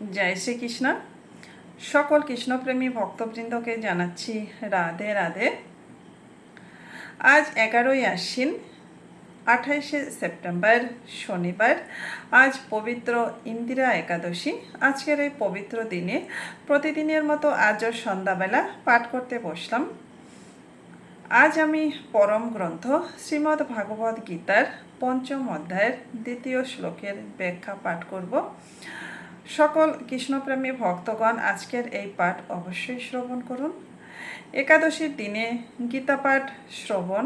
জয় শ্রীকৃষ্ণ। সকল কৃষ্ণপ্রেমী ভক্তবৃন্দকে জানাচ্ছি রাধে রাধে। আজ এগারোই আশ্বিন, আঠাইশে সেপ্টেম্বর, শনিবার। আজ পবিত্র ইন্দিরা একাদশী। আজকের এই পবিত্র দিনে প্রতিদিনের মতো আজও সন্ধ্যাবেলা পাঠ করতে বসলাম। আজ আমি পরম গ্রন্থ শ্রীমদ্ ভাগবত গীতার পঞ্চম অধ্যায়ের দ্বিতীয় শ্লোকের ব্যাখ্যা পাঠ করব। সকল কৃষ্ণপ্রেমী ভক্তগণ আজকের এই পাঠ অবশ্যই শ্রবণ করুন। একাদশীর দিনে গীতা পাঠ শ্রবণ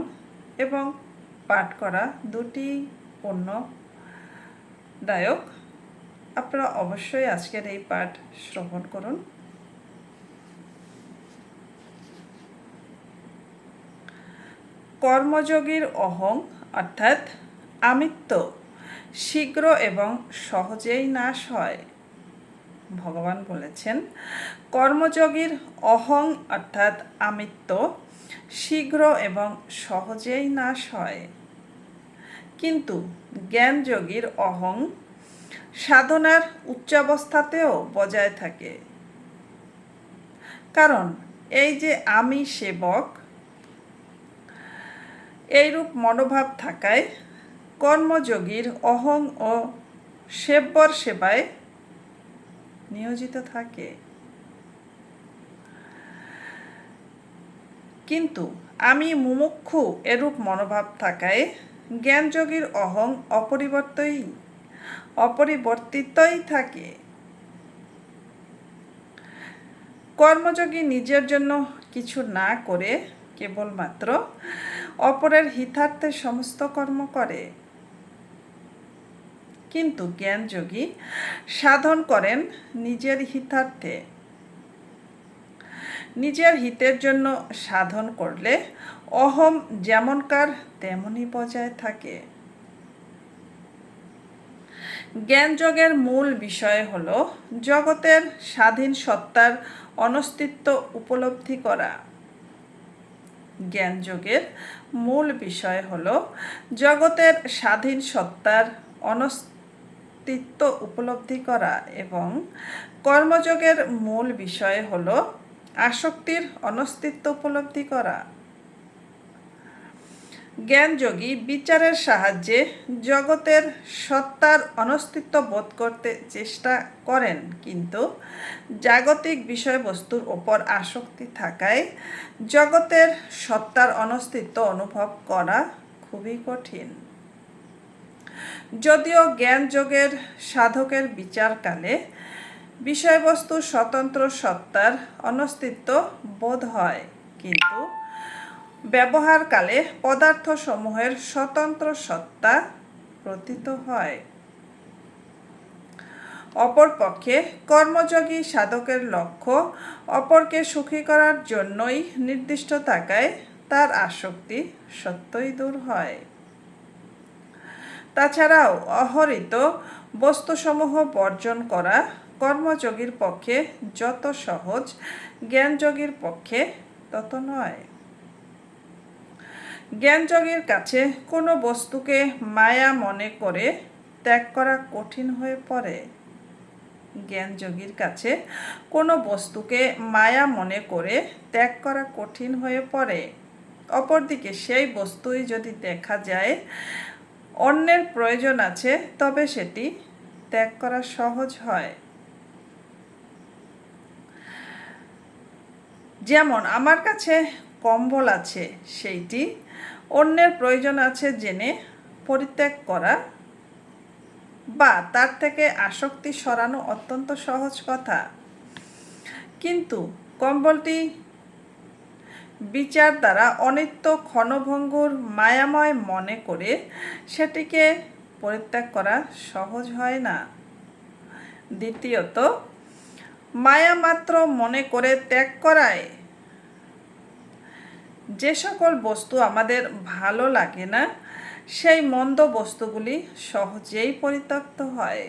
এবং পাঠ করা দুটি পুণ্যদায়ক। আপনারা অবশ্যই আজকের এই পাঠ শ্রবণ করুন। কর্মযোগীর অহং অর্থাৎ আমিত্ব শীঘ্র এবং সহজেই নাশ হয়। ভগবান বলেছেন, কর্মযোগীর অহং অর্থাৎ আমিত্ব শীঘ্র এবং সহজেই নাশ হয়। কিন্তু জ্ঞানযোগীর অহং সাধনার উচ্চাবস্থাতেও বজায় থাকে। কারণ এই যে আমি সেবক, এইরূপ মনোভাব থাকায় কর্মযোগীর অহং ও সেব্যর সেবায় নিয়োজিত থাকে। কিন্তু আমি মুমুক্ষু এরূপ মনোভাব থাকায় জ্ঞানযোগীর অহং অপরিবর্তই, অপরিবর্তিতই থাকে। কর্মযোগী নিজের জন্য কিছু না করে কেবলমাত্র অপরের হিতার্থে সমস্ত কর্ম করে। কিন্তু জ্ঞানযোগী সাধন করেন নিজের হিতার্থে। নিজের হিতের জন্য সাধন করলে অহম যেমনকার তেমনই বজায় থাকে। জ্ঞানযোগের মূল বিষয় হল জগতের স্বাধীন সত্তার অনস্তিত্ব উপলব্ধি করা। জ্ঞানযোগের মূল বিষয় হল জগতের স্বাধীন সত্তার অনস্তিত্ব উপলব্ধি করা এবং কর্মযোগের মূল বিষয় হল আসক্তির অনস্তিত্ব উপলব্ধি করা। জ্ঞানযোগী বিচারের সাহায্যে জগতের সত্তার অনস্তিত্ব বোধ করতে চেষ্টা করেন, কিন্তু জাগতিক বিষয়বস্তুর ওপর আসক্তি থাকায় জগতের সত্তার অনস্তিত্ব অনুভব করা খুবই কঠিন। যদিও জ্ঞানযোগের সাধকের বিচারকালে বিষয়বস্তু স্বতন্ত্র সত্তার অনস্তিত্ব বোধ হয়, কিন্তু ব্যবহারকালে পদার্থসমূহের স্বতন্ত্র সত্তা প্রতীত হয়। অপরপক্ষে কর্মযোগী সাধকের লক্ষ্য অপরকে সুখী করার জন্যই নির্দিষ্ট থাকায় তার আসক্তি সত্যই দূর হয়। তাছাড়াও অহরিত বস্তুসমূহ বর্জন করা কর্মযোগীর পক্ষে যত সহজ, জ্ঞানযোগীর পক্ষে তত নয়। জ্ঞানযোগীর কাছে কোনো বস্তুকে মায়া মনে করে ত্যাগ করা কঠিন হয়ে পড়ে। জ্ঞানযোগীর কাছে কোনো বস্তুকে মায়া মনে করে ত্যাগ করা কঠিন হয়ে পড়ে। অপরদিকে সেই বস্তুই যদি দেখা যায় অন্যের প্রয়োজন আছে, তবে সেটি ত্যাগ করা সহজ হয়। যেমন, আমার কাছে কম্বল আছে, সেইটি অন্যের প্রয়োজন আছে জেনে পরিত্যাগ করা বা তার থেকে আসক্তি সরানো অত্যন্ত সহজ কথা। কিন্তু কম্বলটি বিচার দ্বারা অনিত্য ক্ষণভঙ্গুর মায়াময় মনে করে সেটিকে পরিত্যাগ করা সহজ হয় না। দ্বিতীয়ত মায়া মাত্র মনে করে ত্যাগ করায়। যে সকল বস্তু আমাদের ভালো লাগে না, সেই মন্দ বস্তুগুলি সহজেই পরিত্যক্ত হয়।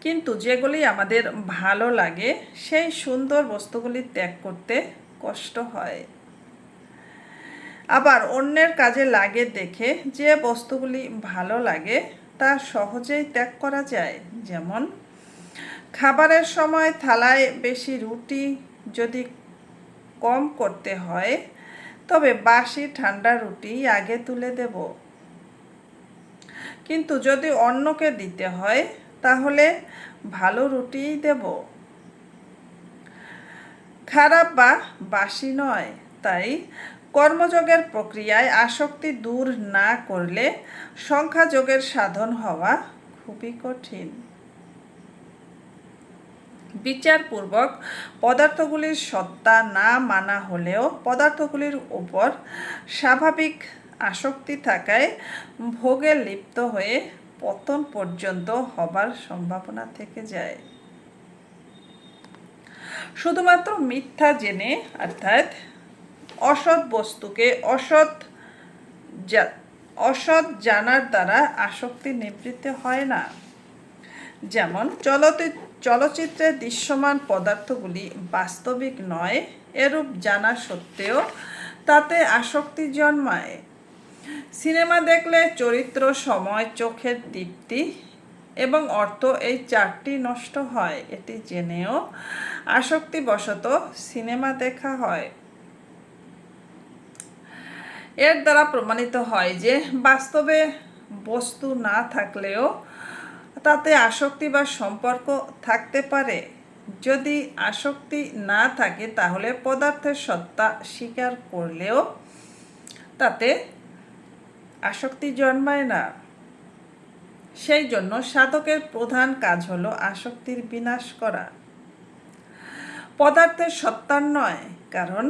কিন্তু যেগুলি আমাদের ভালো লাগে, সেই সুন্দর বস্তুগুলি ত্যাগ করতে কষ্ট হয়। আবার অন্যের কাজে লাগে দেখে যে বস্তুগুলি ভালো লাগে, তা সহজেই ত্যাগ করা যায়। যেমন, খাবারের সময় থালায় বেশি রুটি যদি কম করতে হয়, তবে বাসি ঠান্ডা রুটি আগে তুলে দেব। কিন্তু যদি অন্যকে দিতে হয়, তাহলে ভালো রুটিই দেব। খারাপ বা বাসি নয়, তাই কর্মযোগের প্রক্রিয়ায় আসক্তি দূর না করলে সংখ্যাযোগের সাধন হওয়া খুবই কঠিন। বিচারপূর্বক পদার্থগুলির সত্তা না মানা হলেও পদার্থগুলির উপর স্বাভাবিক আসক্তি থাকায় ভোগে লিপ্ত হয়ে পতন পর্যন্ত হবার সম্ভাবনা থেকে যায়। শুধুমাত্র মিথ্যা জেনে, অর্থাৎ অসৎ বস্তুকে অসৎ অসৎ জানার দ্বারা আসক্তি নিবৃত্ত হয় না। যেমন চলতে, চলচ্চিত্রে দৃশ্যমান পদার্থগুলি বাস্তবিক নয়, এরূপ জানা সত্ত্বেও তাতে আসক্তি জন্মায়। সিনেমা দেখলে চরিত্র, সময়, চোখের দীপ্তি এবং অর্থ এই চারটি নষ্ট হয়, এটি জেনেও আসক্তিবশত সিনেমা দেখা হয়। এর দ্বারা প্রমাণিত হয় যে বাস্তবে বস্তু না থাকলেও তাতে আসক্তি বা সম্পর্ক থাকতে পারে। যদি আসক্তি না থাকে, তাহলে পদার্থের সত্তা স্বীকার করলেও তাতে আসক্তি জন্মায় না। সেই জন্য সাধকের প্রধান কাজ হলো আসক্তির বিনাশ করা। পদার্থের সত্তার নয়, কারণ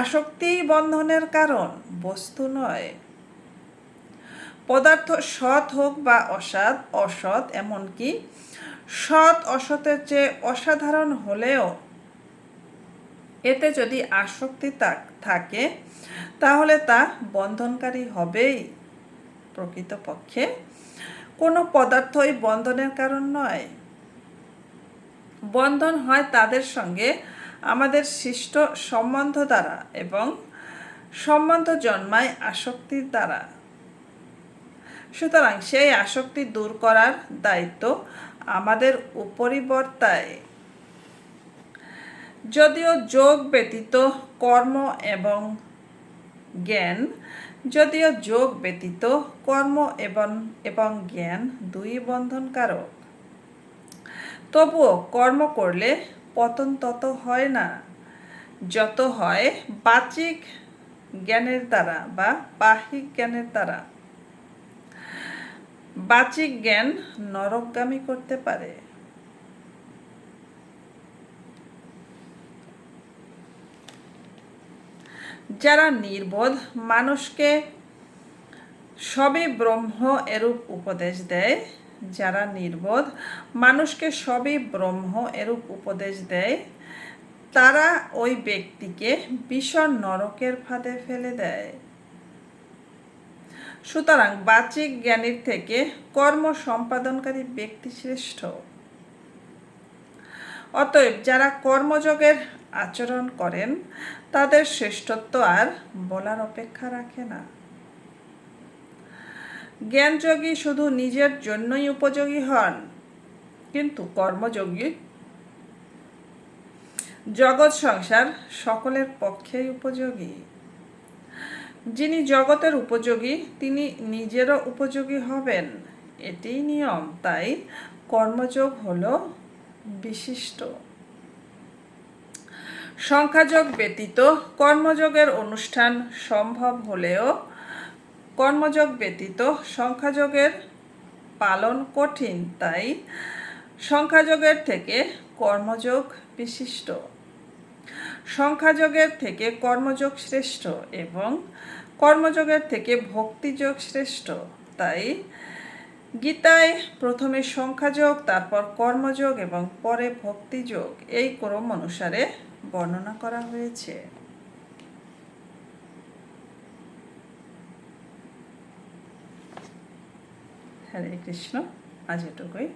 আসক্তি বন্ধনের কারণ, বস্তু নয়। পদার্থ সৎ হোক বা অসৎ অসৎ এমনকি সৎ অসতের চেয়ে অসাধারণ হলেও এতে যদি আসক্তি থাকে, তাহলে তা বন্ধনকারী হবেই প্রকৃতপক্ষে। কোনো পদার্থই বন্ধনের কারণ নয়। বন্ধন হয় তাদের সঙ্গে আমাদের সৃষ্ট সম্বন্ধ দ্বারা এবং সম্বন্ধ জন্মায় আসক্তির দ্বারা। সুতরাং সেই আসক্তি দূর করার দায়িত্ব আমাদের উপরিবর্তায়। যদিও যোগ ব্যতীত কর্ম এবং জ্ঞান যদিও যোগ ব্যতীত কর্ম এবং এবং জ্ঞান দুই বন্ধনকারক। তবুও কর্ম করলে পতন তত হয় না, যত হয় বাচিক জ্ঞানের দ্বারা বা বাহিক জ্ঞানের দ্বারা। বাচিক জ্ঞান নরকগামী করতে পারে। যারা নির্বোধ, মানুষকে সবই ব্রহ্ম এরূপ উপদেশ দেয়। যারা নির্বোধ, মানুষকে সবই ব্রহ্ম এরূপ উপদেশ দেয়। তারা ওই ব্যক্তিকে ভীষণ নরকের ফাঁদে ফেলে দেয়। সুতরাং বাচিক জ্ঞানীর থেকে কর্ম সম্পাদনকারী ব্যক্তি শ্রেষ্ঠ। অতএব যারা কর্মযোগের আচরণ করেন, তাদের শ্রেষ্ঠত্ব আর বলার অপেক্ষা রাখে না। জ্ঞানযোগী শুধু নিজের জন্যই উপযোগী হন, কিন্তু কর্মযোগী জগৎ সংসার সকলের পক্ষেই উপযোগী। যিনি জগতের উপযোগী, তিনি নিজেরও উপযোগী হবেন। এটিই নিয়ম, তাই কর্মযোগ হল বিশিষ্ট। সংখ্যাযোগ ব্যতীত কর্মযোগের অনুষ্ঠান সম্ভব হলেও কর্মযোগ ব্যতীত সংখ্যাযোগের পালন কঠিন, তাই সংখ্যাযোগের থেকে কর্মযোগ বিশিষ্ট। সংখ্যাযোগের থেকে কর্মযোগ শ্রেষ্ঠ এবং কর্মযোগের থেকে ভক্তিযোগ শ্রেষ্ঠ, তাই গীতায় প্রথমে সংখ্যাযোগ, তারপর কর্মযোগ এবং পরে ভক্তিযোগ। এই ক্রম অনুসারে বর্ণনা করা হয়েছে। হরে কৃষ্ণ। আজ এটুকুই।